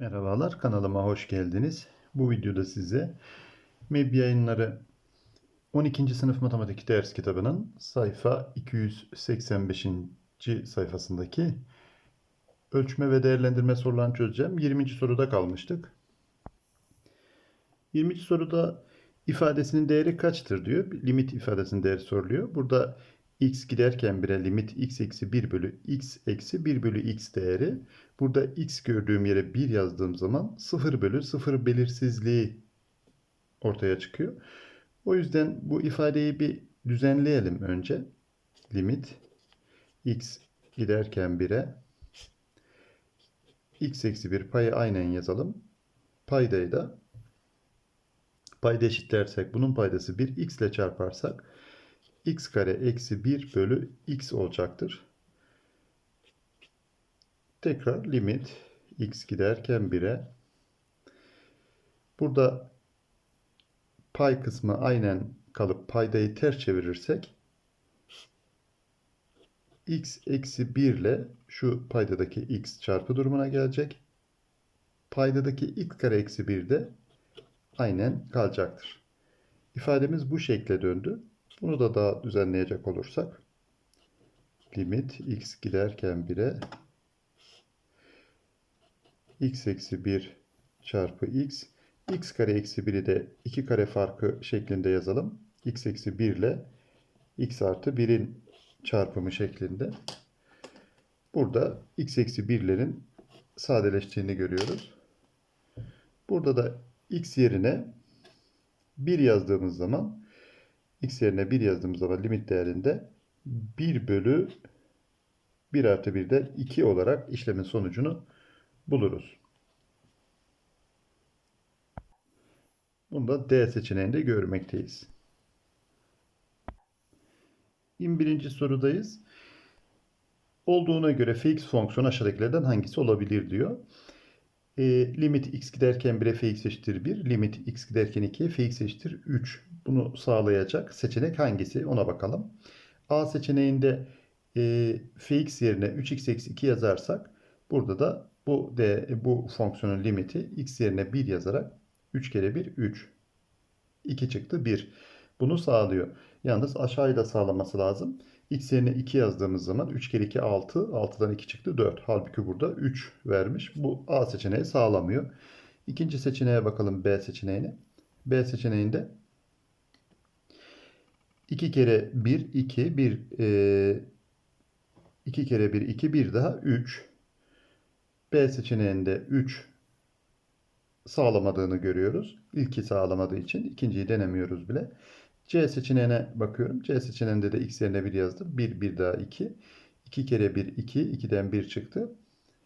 Merhabalar, kanalıma hoş geldiniz. Bu videoda size MEB yayınları 12. sınıf matematik ders kitabının sayfa 285. sayfasındaki ölçme ve değerlendirme sorularını çözeceğim. 20. soruda kalmıştık. 20. soruda ifadesinin değeri kaçtır diyor. Limit ifadesinin değeri soruluyor. Burada x giderken 1'e limit x eksi 1 bölü x eksi 1 bölü x değeri. Burada x gördüğüm yere 1 yazdığım zaman 0 bölü 0 belirsizliği ortaya çıkıyor. O yüzden bu ifadeyi bir düzenleyelim önce. Limit x giderken 1'e x eksi 1 payı aynen yazalım. Paydayı da payda eşitlersek bunun paydası 1 x ile çarparsak x kare eksi 1 bölü x olacaktır. Tekrar limit x giderken 1'e burada pay kısmı aynen kalıp paydayı ters çevirirsek x eksi 1 ile şu paydadaki x çarpı durumuna gelecek. Paydadaki x kare eksi 1 de aynen kalacaktır. İfademiz bu şekle döndü. Bunu da daha düzenleyecek olursak limit x giderken 1'e x eksi 1 çarpı x x kare eksi 1'i de 2 kare farkı şeklinde yazalım. x eksi 1 ile x artı 1'in çarpımı şeklinde. Burada x eksi 1'lerin sadeleştiğini görüyoruz. Burada da x yerine 1 yazdığımız zaman x yerine 1 yazdığımız zaman limit değerinde 1 bölü 1 artı 1'de 2 olarak işlemin sonucunu buluruz. Bunu da D seçeneğinde görmekteyiz. 21. sorudayız. Olduğuna göre fx fonksiyonu aşağıdakilerden hangisi olabilir diyor. E, limit x giderken 1'e fx eşittir 1, limit x giderken 2'ye fx eşittir 3. Bunu sağlayacak seçenek hangisi ona bakalım. A seçeneğinde e, fx yerine 3x eksi 2 yazarsak burada da bu de bu fonksiyonun limiti x yerine 1 yazarak 3 kere 1 3. 2 çıktı 1. Bunu sağlıyor. Yalnız aşağıyı da sağlaması lazım. X yerine 2 yazdığımız zaman 3 kere 2 6. 6'dan 2 çıktı 4. Halbuki burada 3 vermiş. Bu A seçeneği sağlamıyor. İkinci seçeneğe bakalım B seçeneğine. B seçeneğinde 2 kere 1 2 1 e, 2 kere 1 2 1 daha 3. B seçeneğinde 3 sağlamadığını görüyoruz. İlki sağlamadığı için ikinciyi denemiyoruz bile. C seçeneğine bakıyorum. C seçeneğinde de x yerine 1 yazdım. 1, 1 daha 2. 2 kere 1, 2. 2'den 1 çıktı.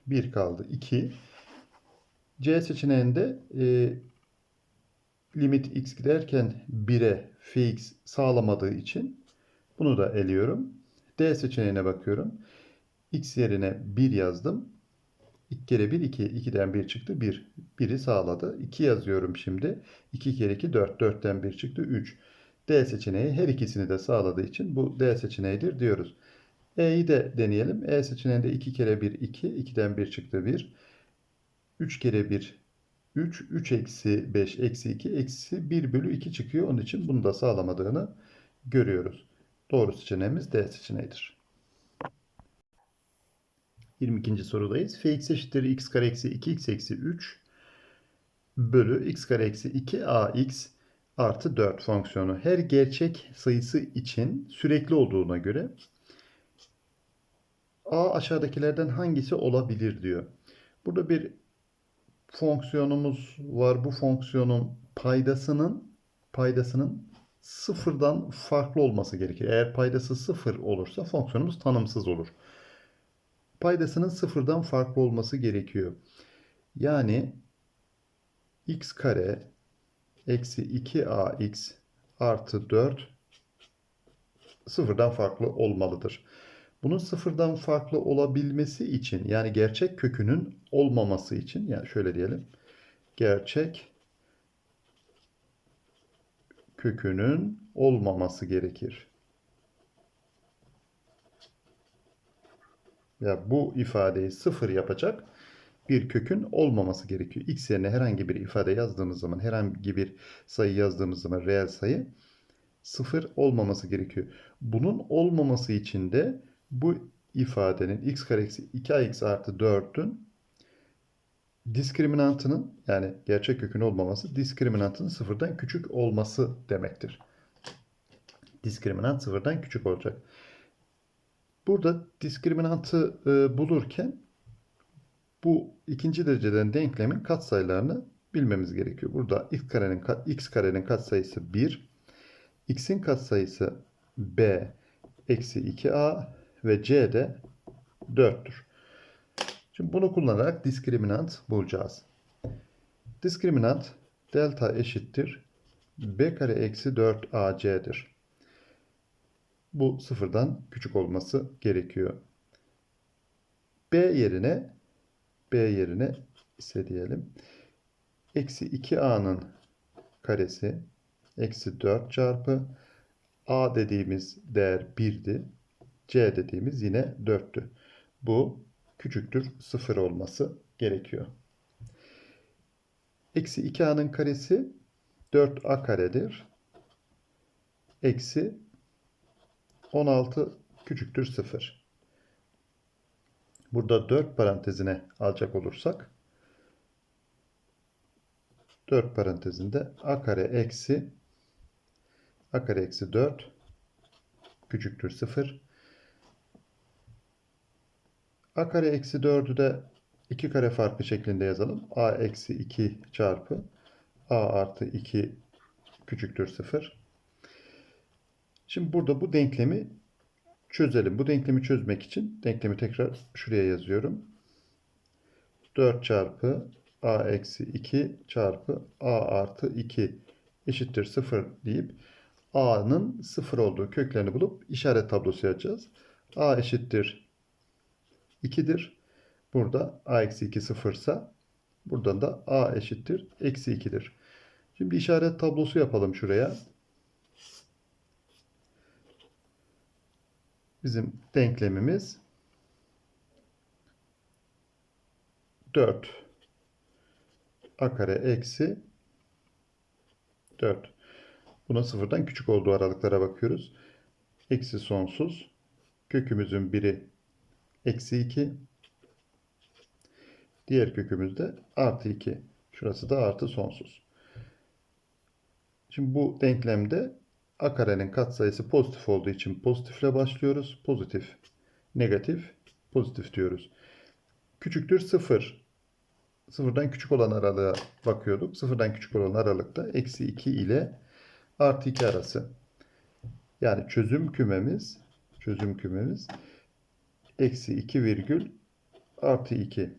1 kaldı. 2. C seçeneğinde e, limit x giderken 1'e fx sağlamadığı için bunu da eliyorum. D seçeneğine bakıyorum. x yerine 1 yazdım. 2 kere 1 2. 2'den 1 çıktı. 1. 1'i sağladı. 2 yazıyorum şimdi. 2 kere 2 4. 4'ten 1 çıktı. 3. D seçeneği her ikisini de sağladığı için bu D seçeneğidir diyoruz. E'yi de deneyelim. E seçeneğinde 2 kere 1 2. 2'den 1 çıktı 1. 3 kere 1 3. 3 eksi 5 eksi 2 eksi 1 bölü 2 çıkıyor. Onun için bunu da sağlamadığını görüyoruz. Doğru seçeneğimiz D seçeneğidir. 22. sorudayız. fx eşittir x kare eksi 2x eksi 3 bölü x kare eksi 2 ax artı 4 fonksiyonu her gerçek sayısı için sürekli olduğuna göre a aşağıdakilerden hangisi olabilir diyor. Burada bir fonksiyonumuz var. Bu fonksiyonun paydasının paydasının sıfırdan farklı olması gerekir. Eğer paydası sıfır olursa fonksiyonumuz tanımsız olur. Paydasının sıfırdan farklı olması gerekiyor. Yani x kare eksi 2ax artı 4 sıfırdan farklı olmalıdır. Bunun sıfırdan farklı olabilmesi için yani gerçek kökünün olmaması için yani şöyle diyelim. Gerçek kökünün olmaması gerekir. Ya bu ifadeyi sıfır yapacak bir kökün olmaması gerekiyor. X yerine herhangi bir ifade yazdığımız zaman, herhangi bir sayı yazdığımız zaman reel sayı sıfır olmaması gerekiyor. Bunun olmaması için de bu ifadenin x kare eksi 2ax artı 4'ün diskriminantının yani gerçek kökün olmaması diskriminantının sıfırdan küçük olması demektir. Diskriminant sıfırdan küçük olacak. Burada diskriminantı e, bulurken bu ikinci dereceden denklemin katsayılarını bilmemiz gerekiyor. Burada x karenin x karenin katsayısı 1, x'in katsayısı b eksi 2a ve c de 4'tür. Şimdi bunu kullanarak diskriminant bulacağız. Diskriminant delta eşittir b kare eksi 4ac'dir. Bu sıfırdan küçük olması gerekiyor. b yerine b yerine ise diyelim eksi 2a'nın karesi eksi 4 çarpı a dediğimiz değer 1'di. C dediğimiz yine 4'tü. Bu küçüktür 0 olması gerekiyor. Eksi 2a'nın karesi 4a karedir. Eksi 16 küçüktür 0. Burada 4 parantezine alacak olursak 4 parantezinde a kare eksi a kare eksi 4 küçüktür 0. a kare eksi 4'ü de 2 kare farkı şeklinde yazalım. a eksi 2 çarpı a artı 2 küçüktür 0. Şimdi burada bu denklemi çözelim. Bu denklemi çözmek için denklemi tekrar şuraya yazıyorum. 4 çarpı a eksi 2 çarpı a artı 2 eşittir 0 deyip a'nın 0 olduğu köklerini bulup işaret tablosu yapacağız. a eşittir 2'dir. Burada a eksi 2 sıfırsa buradan da a eşittir eksi 2'dir. Şimdi işaret tablosu yapalım şuraya. Bizim denklemimiz 4 a kare eksi 4. Buna sıfırdan küçük olduğu aralıklara bakıyoruz. Eksi sonsuz. Kökümüzün biri eksi 2. Diğer kökümüz de artı 2. Şurası da artı sonsuz. Şimdi bu denklemde a karenin katsayısı pozitif olduğu için pozitifle başlıyoruz. Pozitif, negatif, pozitif diyoruz. Küçüktür 0. Sıfırdan küçük olan aralığa bakıyorduk. Sıfırdan küçük olan aralıkta eksi 2 ile artı 2 arası. Yani çözüm kümemiz çözüm kümemiz eksi 2 virgül artı 2.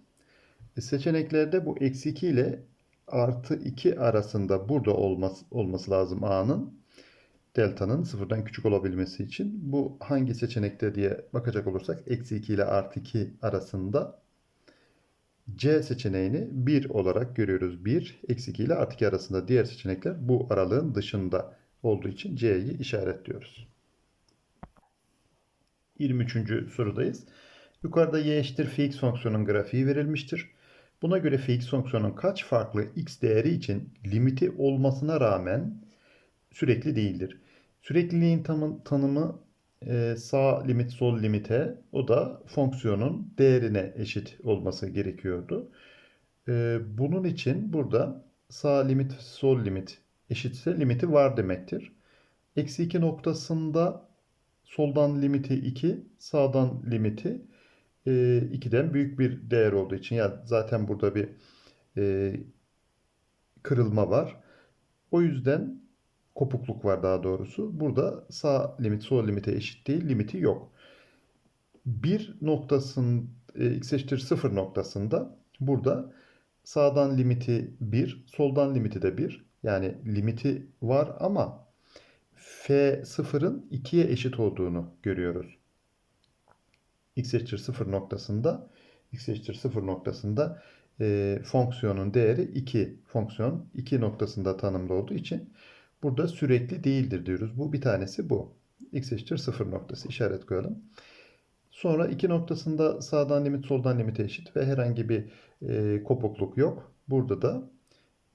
E seçeneklerde bu eksi 2 ile artı 2 arasında burada olması, olması lazım a'nın delta'nın sıfırdan küçük olabilmesi için. Bu hangi seçenekte diye bakacak olursak eksi 2 ile artı 2 arasında C seçeneğini 1 olarak görüyoruz. 1, eksi 2 ile artı 2 arasında diğer seçenekler bu aralığın dışında olduğu için C'yi işaretliyoruz. 23. sorudayız. Yukarıda y eşittir fx fonksiyonun grafiği verilmiştir. Buna göre fx fonksiyonun kaç farklı x değeri için limiti olmasına rağmen sürekli değildir. Sürekliliğin tanımı e, sağ limit sol limite o da fonksiyonun değerine eşit olması gerekiyordu. E, bunun için burada sağ limit sol limit eşitse limiti var demektir. Eksi 2 noktasında soldan limiti 2 sağdan limiti 2'den e, büyük bir değer olduğu için ya zaten burada bir kırılma var. O yüzden kopukluk var daha doğrusu. Burada sağ limit sol limite eşit değil. Limiti yok. Bir noktasın e, x eşittir 0 noktasında burada sağdan limiti 1, soldan limiti de 1. Yani limiti var ama f sıfırın 2'ye eşit olduğunu görüyoruz. x eşittir 0 noktasında x eşittir 0 noktasında e, fonksiyonun değeri 2. Fonksiyon 2 noktasında tanımlı olduğu için burada sürekli değildir diyoruz. Bu bir tanesi bu. x eşittir 0 noktası işaret koyalım. Sonra iki noktasında sağdan limit soldan limite eşit ve herhangi bir e, kopukluk yok. Burada da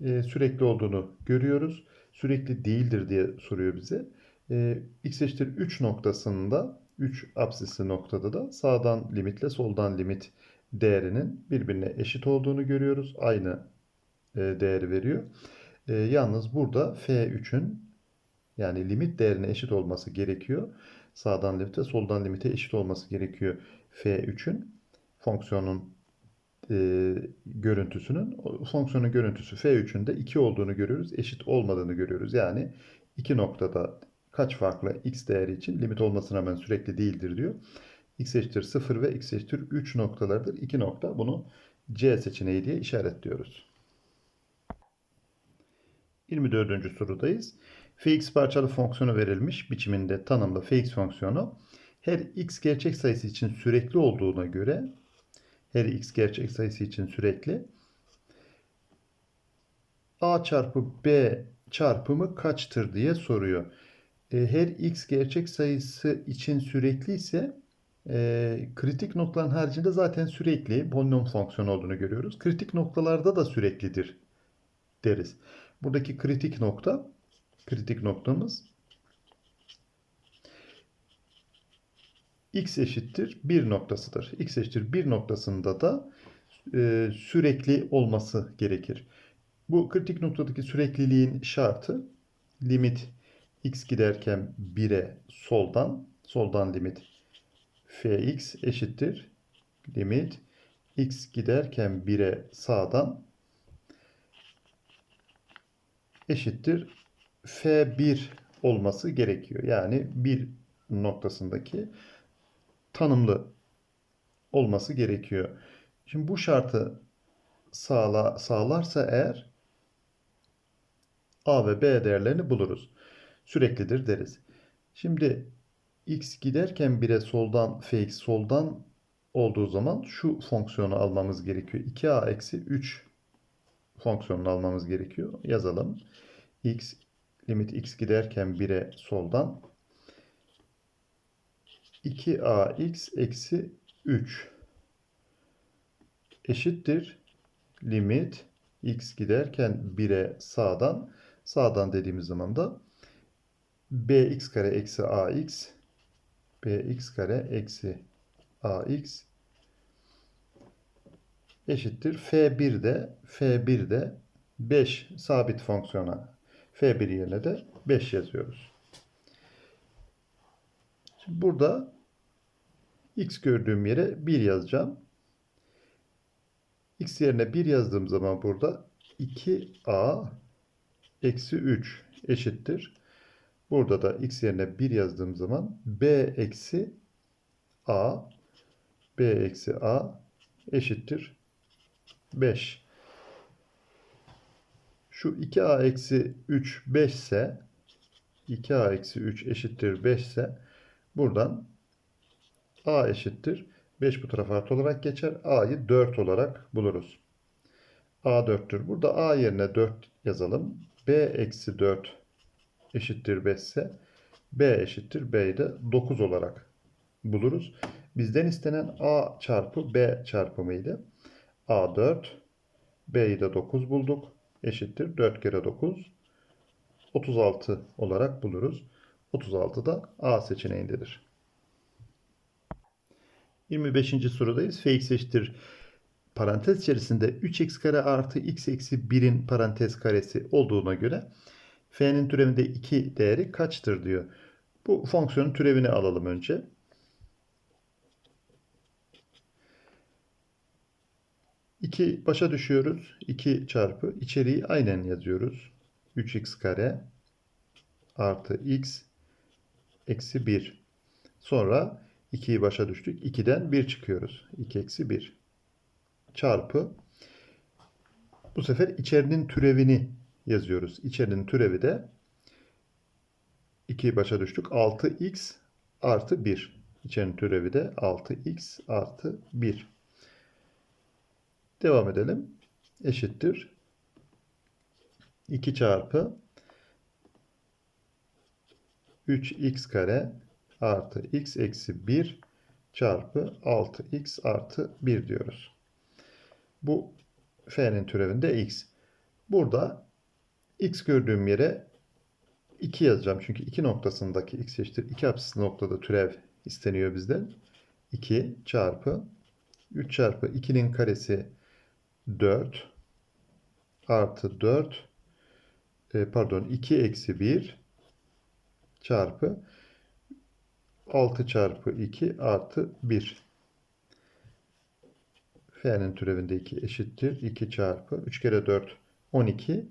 e, sürekli olduğunu görüyoruz. Sürekli değildir diye soruyor bize. E, x eşittir 3 noktasında 3 apsisli noktada da sağdan limitle soldan limit değerinin birbirine eşit olduğunu görüyoruz. Aynı e, değeri veriyor. E, yalnız burada f3'ün yani limit değerine eşit olması gerekiyor. Sağdan limite soldan limite eşit olması gerekiyor f3'ün fonksiyonun e, görüntüsünün fonksiyonun görüntüsü f3'ün de 2 olduğunu görüyoruz. Eşit olmadığını görüyoruz. Yani iki noktada kaç farklı x değeri için limit olmasına rağmen sürekli değildir diyor. x eşittir 0 ve x eşittir 3 noktalardır. 2 nokta bunu C seçeneği diye işaretliyoruz. 24. sorudayız. fx parçalı fonksiyonu verilmiş biçiminde tanımlı fx fonksiyonu her x gerçek sayısı için sürekli olduğuna göre her x gerçek sayısı için sürekli a çarpı b çarpımı kaçtır diye soruyor. E, her x gerçek sayısı için sürekli ise e, kritik noktaların haricinde zaten sürekli polinom fonksiyonu olduğunu görüyoruz. Kritik noktalarda da süreklidir deriz. Buradaki kritik nokta kritik noktamız x eşittir 1 noktasıdır. x eşittir 1 noktasında da e, sürekli olması gerekir. Bu kritik noktadaki sürekliliğin şartı limit x giderken 1'e soldan soldan limit fx eşittir limit x giderken 1'e sağdan eşittir f1 olması gerekiyor. Yani bir noktasındaki tanımlı olması gerekiyor. Şimdi bu şartı sağla, sağlarsa eğer a ve b değerlerini buluruz. Süreklidir deriz. Şimdi x giderken 1'e soldan fx soldan olduğu zaman şu fonksiyonu almamız gerekiyor. 2a eksi 3 fonksiyonunu almamız gerekiyor. Yazalım. x limit x giderken 1'e soldan 2ax eksi 3 eşittir limit x giderken 1'e sağdan sağdan dediğimiz zaman da bx kare eksi ax bx kare eksi ax eşittir f1 de f1 de 5 sabit fonksiyona f1 yerine de 5 yazıyoruz. Burada x gördüğüm yere 1 yazacağım. x yerine 1 yazdığım zaman burada 2a eksi 3 eşittir. Burada da x yerine 1 yazdığım zaman b eksi a b eksi a eşittir 5. Şu 2a eksi 3 5 ise 2a eksi 3 eşittir 5 ise buradan a eşittir 5 bu tarafa artı olarak geçer. a'yı 4 olarak buluruz. a 4'tür. Burada a yerine 4 yazalım. b eksi 4 eşittir 5 ise b eşittir b'yi de 9 olarak buluruz. Bizden istenen a çarpı b çarpımıydı. a 4 b'yi de 9 bulduk. Eşittir 4 kere 9 36 olarak buluruz. 36 da a seçeneğindedir. 25. sorudayız. fx eşittir parantez içerisinde 3x kare artı x eksi 1'in parantez karesi olduğuna göre f'nin türevinde 2 değeri kaçtır diyor. Bu fonksiyonun türevini alalım önce. İki başa düşüyoruz. 2 çarpı içeriği aynen yazıyoruz. 3x kare artı x eksi 1. Sonra 2'yi başa düştük. 2'den 1 çıkıyoruz. 2 eksi 1 çarpı bu sefer içerinin türevini yazıyoruz. İçerinin türevi de 2'yi başa düştük. 6x artı 1. İçerinin türevi de 6x artı 1. Devam edelim. Eşittir. 2 çarpı 3x kare artı x eksi 1 çarpı 6x artı 1 diyoruz. Bu f'nin türevinde x. Burada x gördüğüm yere 2 yazacağım. Çünkü 2 noktasındaki x eşittir 2 apsisli noktada türev isteniyor bizden. 2 çarpı 3 çarpı 2'nin karesi 4 artı 4 e, pardon 2 eksi 1 çarpı 6 çarpı 2 artı 1. F'nin türevinde 2 eşittir. 2 çarpı 3 kere 4 12.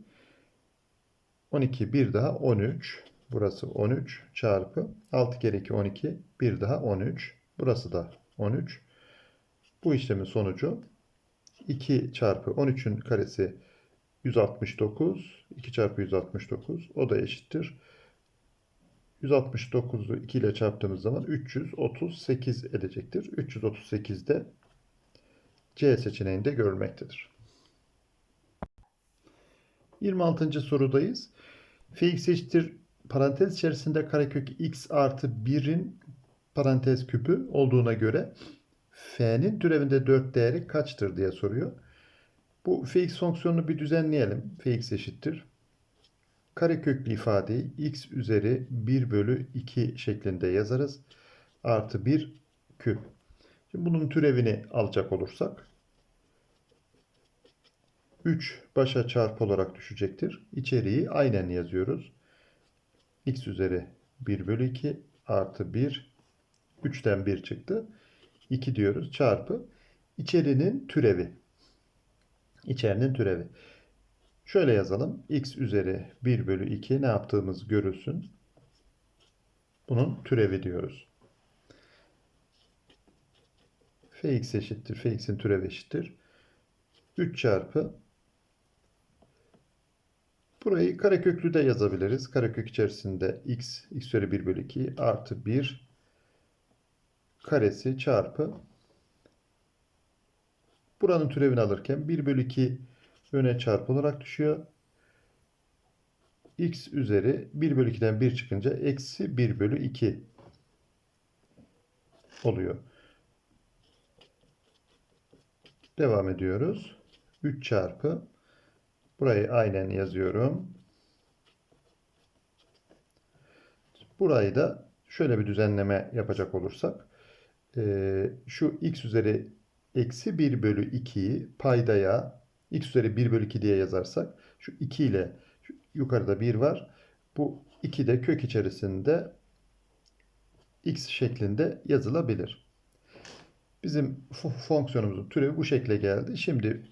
12 bir daha 13. Burası 13 çarpı 6 kere 2 12. Bir daha 13. Burası da 13. Bu işlemin sonucu 2 çarpı 13'ün karesi 169. 2 çarpı 169. O da eşittir. 169'u 2 ile çarptığımız zaman 338 edecektir. 338 de C seçeneğinde görülmektedir. 26. sorudayız. Fx eşittir parantez içerisinde karekök x artı 1'in parantez küpü olduğuna göre f'nin türevinde 4 değeri kaçtır diye soruyor. Bu fx fonksiyonunu bir düzenleyelim. fx eşittir. Kareköklü ifadeyi x üzeri 1 bölü 2 şeklinde yazarız. Artı 1 küp. Şimdi bunun türevini alacak olursak 3 başa çarpı olarak düşecektir. İçeriği aynen yazıyoruz. x üzeri 1 bölü 2 artı 1 3'ten 1 çıktı. 2 diyoruz çarpı içerinin türevi. İçerinin türevi. Şöyle yazalım. x üzeri 1 bölü 2 ne yaptığımız görülsün. Bunun türevi diyoruz. fx eşittir. fx'in türevi eşittir. 3 çarpı Burayı kareköklü de yazabiliriz. Karekök içerisinde x, x üzeri 1 bölü 2 artı 1 karesi çarpı buranın türevini alırken 1 bölü 2 öne çarpı olarak düşüyor. x üzeri 1 bölü 2'den 1 çıkınca eksi 1 bölü 2 oluyor. Devam ediyoruz. 3 çarpı burayı aynen yazıyorum. Burayı da şöyle bir düzenleme yapacak olursak şu x üzeri eksi 1 bölü 2'yi paydaya x üzeri 1 bölü 2 diye yazarsak şu 2 ile şu yukarıda 1 var. Bu 2 de kök içerisinde x şeklinde yazılabilir. Bizim fonksiyonumuzun türevi bu şekle geldi. Şimdi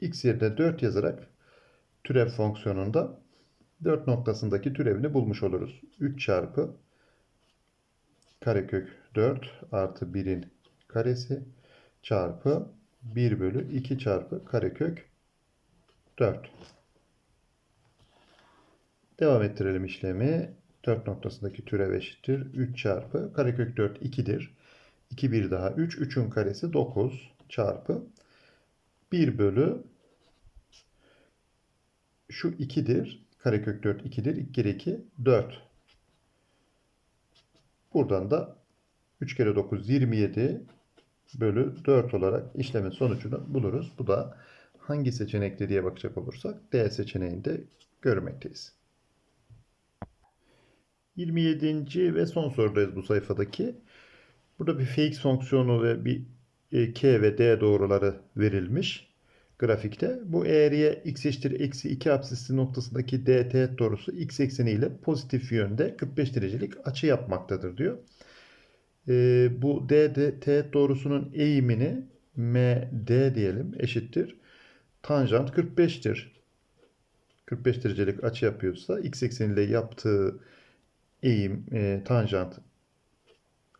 x yerine 4 yazarak türev fonksiyonunda 4 noktasındaki türevini bulmuş oluruz. 3 çarpı karekök 4 artı 1'in karesi çarpı 1 bölü 2 çarpı karekök 4. Devam ettirelim işlemi. 4 noktasındaki türev eşittir. 3 çarpı karekök 4 2'dir. 2 bir daha 3. 3'ün karesi 9 çarpı 1 bölü şu 2'dir. Karekök 4 2'dir. 2 kere 2 4. Buradan da 3 kere 9 27 bölü 4 olarak işlemin sonucunu buluruz. Bu da hangi seçenekte diye bakacak olursak D seçeneğinde görmekteyiz. 27. ve son sorudayız bu sayfadaki. Burada bir fx fonksiyonu ve bir e, k ve d doğruları verilmiş grafikte. Bu eğriye x eşittir eksi 2 apsisli noktasındaki d teğet doğrusu x ekseni ile pozitif yönde 45 derecelik açı yapmaktadır diyor e, bu D, D teğet doğrusunun eğimini MD diyelim eşittir. Tanjant 45'tir. 45 derecelik açı yapıyorsa x ekseniyle yaptığı eğim e, tanjant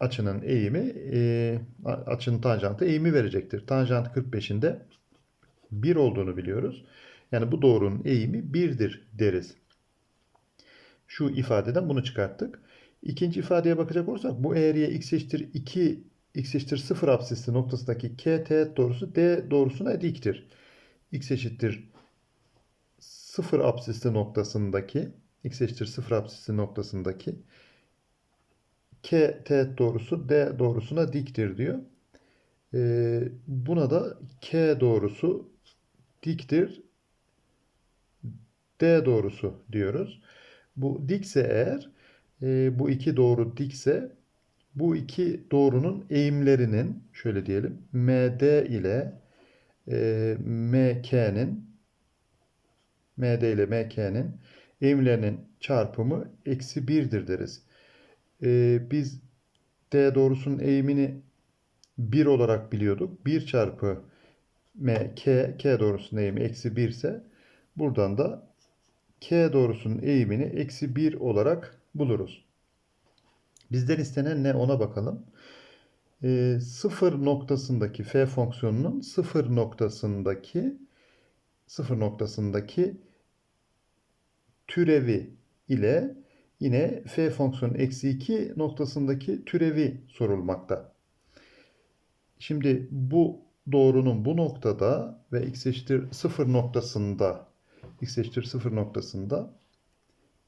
açının eğimi e, açının tanjantı eğimi verecektir. Tanjant 45'inde 1 olduğunu biliyoruz. Yani bu doğrunun eğimi 1'dir deriz. Şu ifadeden bunu çıkarttık. İkinci ifadeye bakacak olursak bu eğriye x eşittir 2 x eşittir 0 apsisli noktasındaki k teğet doğrusu d doğrusuna diktir. x eşittir 0 apsisli noktasındaki x eşittir 0 apsisli noktasındaki K teğet doğrusu D doğrusuna diktir diyor. Ee, buna da K doğrusu diktir D doğrusu diyoruz. Bu dikse eğer e, bu iki doğru dikse bu iki doğrunun eğimlerinin şöyle diyelim MD ile e, MK'nin MD ile MK'nin eğimlerinin çarpımı eksi 1'dir deriz. E, biz D doğrusunun eğimini 1 olarak biliyorduk. 1 çarpı MK, K doğrusunun eğimi eksi 1 ise buradan da K doğrusunun eğimini eksi 1 olarak buluruz. Bizden istenen ne ona bakalım. E, sıfır noktasındaki f fonksiyonunun sıfır noktasındaki sıfır noktasındaki türevi ile yine f fonksiyonu eksi 2 noktasındaki türevi sorulmakta. Şimdi bu doğrunun bu noktada ve x eşittir 0 noktasında x eşittir 0 noktasında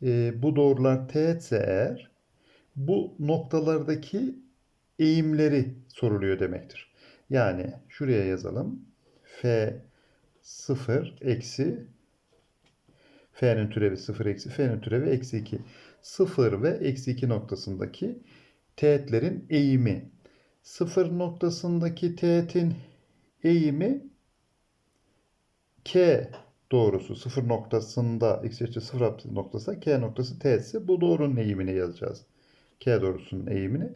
e, bu doğrular teğetse eğer bu noktalardaki eğimleri soruluyor demektir. Yani şuraya yazalım. F 0 eksi F'nin türevi 0 eksi F'nin türevi eksi 2. 0 ve eksi 2 noktasındaki teğetlerin eğimi. 0 noktasındaki teğetin eğimi K doğrusu 0 noktasında x eşittir 0 noktası K noktası teğetse bu doğrunun eğimini yazacağız. K doğrusunun eğimini.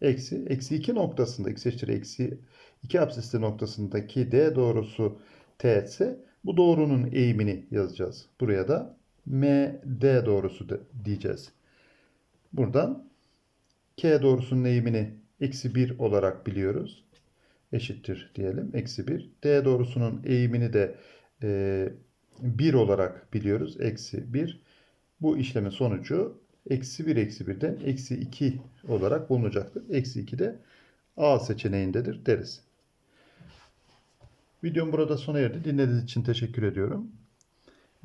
Eksi, eksi 2 noktasında x eşittir eksi 2 apsisli noktasındaki D doğrusu teğetse bu doğrunun eğimini yazacağız. Buraya da MD doğrusu de, diyeceğiz. Buradan K doğrusunun eğimini eksi 1 olarak biliyoruz. Eşittir diyelim. Eksi 1. D doğrusunun eğimini de e, 1 olarak biliyoruz. Eksi 1. Bu işlemin sonucu eksi 1 eksi 1'den eksi 2 olarak bulunacaktır. Eksi 2 de A seçeneğindedir deriz. Videom burada sona erdi. Dinlediğiniz için teşekkür ediyorum.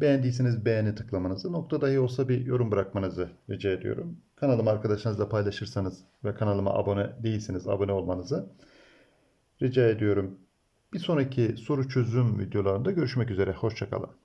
Beğendiyseniz beğeni tıklamanızı, nokta dahi olsa bir yorum bırakmanızı rica ediyorum. Kanalımı arkadaşlarınızla paylaşırsanız ve kanalıma abone değilseniz abone olmanızı rica ediyorum. Bir sonraki soru çözüm videolarında görüşmek üzere. Hoşçakalın.